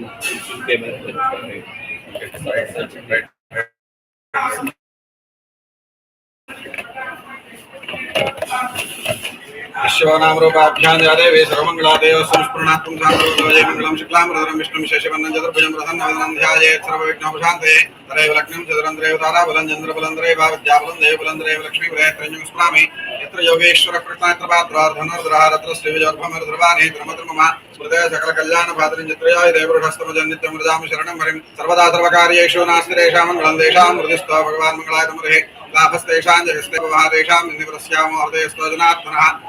Thank you. It's such देवी सर्वमङ्गलादेव संस्मरणात्मं सान्द्रोदये मङ्गलं शुक्लां रदनं विष्णुं शशिवर्णं चतुर्भुजं प्रसन्नवदनं ध्यायेत् सर्वविघ्नोपशान्ते तदेव लक्ष्मीं चतुरन्त्रैव ताराबलं चन्द्रबलन्द्रैव विद्याबलं देवबलन्द्रैव लक्ष्मीं स्मरामि यत्र योगेश्वर कृष्णात्र पात्रार्धनर्द्रः रत्र श्रीविजोर्भमर्द्रवाणि त्रमद्रमः स्मृतय सकलकल्याणपात्रिं चित्रयाय देवरुढस्तमजन्नित्यमृजां शरणं हरिं सर्वदा सर्वकार्येषु नास्ति तेषां मङ्गलं तेषां मृदिस्त्वा भगवान् मङ्गलाय तमुरे लाभस्तेषां जगस्ते भवादेषां निवृस्यामो हृदयस्तो जनात्मनः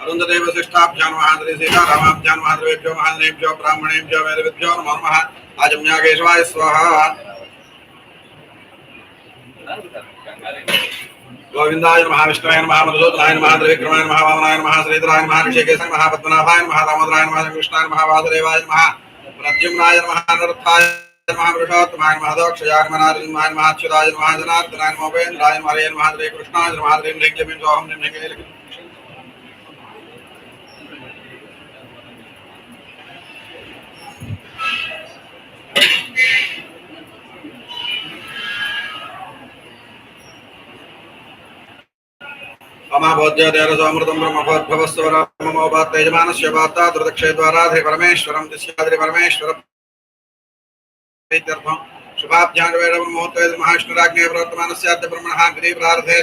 अरुन्धदेव शिष्टाभ्यां श्री सीतारामाभ्यां नमः देवेभ्यो महादेवेभ्यो ब्राह्मणेभ्यो वेदविद्भ्यो नमो नमः। आजम्या केशवाय स्वाहा। गोविन्दाय नमः, विष्णुवे नमः, मधुसूदनाय नमः नमः, वामनाय नमः, श्रीधराय नमः, ऋषिकेशाय नमः, पद्मनाभाय नमः, दामोदराय नमः कृष्णाय नमः, वासुदेवाय नमः, प्रद्युम्नाय नमः अनर्थाय नमः पुरुषोत्तमाय नमः दोक्षयाय नमः नारसिंहाय नमः, अच्युताय नमः, जनार्दनाय नमः, उपेन्द्राय नमः हरे नमः श्रीकृष्णाय नमः हरिं ह्रीं सोऽहं निं ह्रीं अमाभोज्योतिरसोऽमृतं ब्रह्मभोद्भवस्वरमोपात्तेजमानस्य पात्ता द्रुतक्षेद्वाराधि परमेश्वरं दिश्याद्रि परमेश्वरम् इत्यर्थं शुभाभ्यां वेदं मुहूर्ते महाविष्णुराज्ञे प्रवर्तमानस्याद्य ब्रह्मणः गिरिप्रार्थे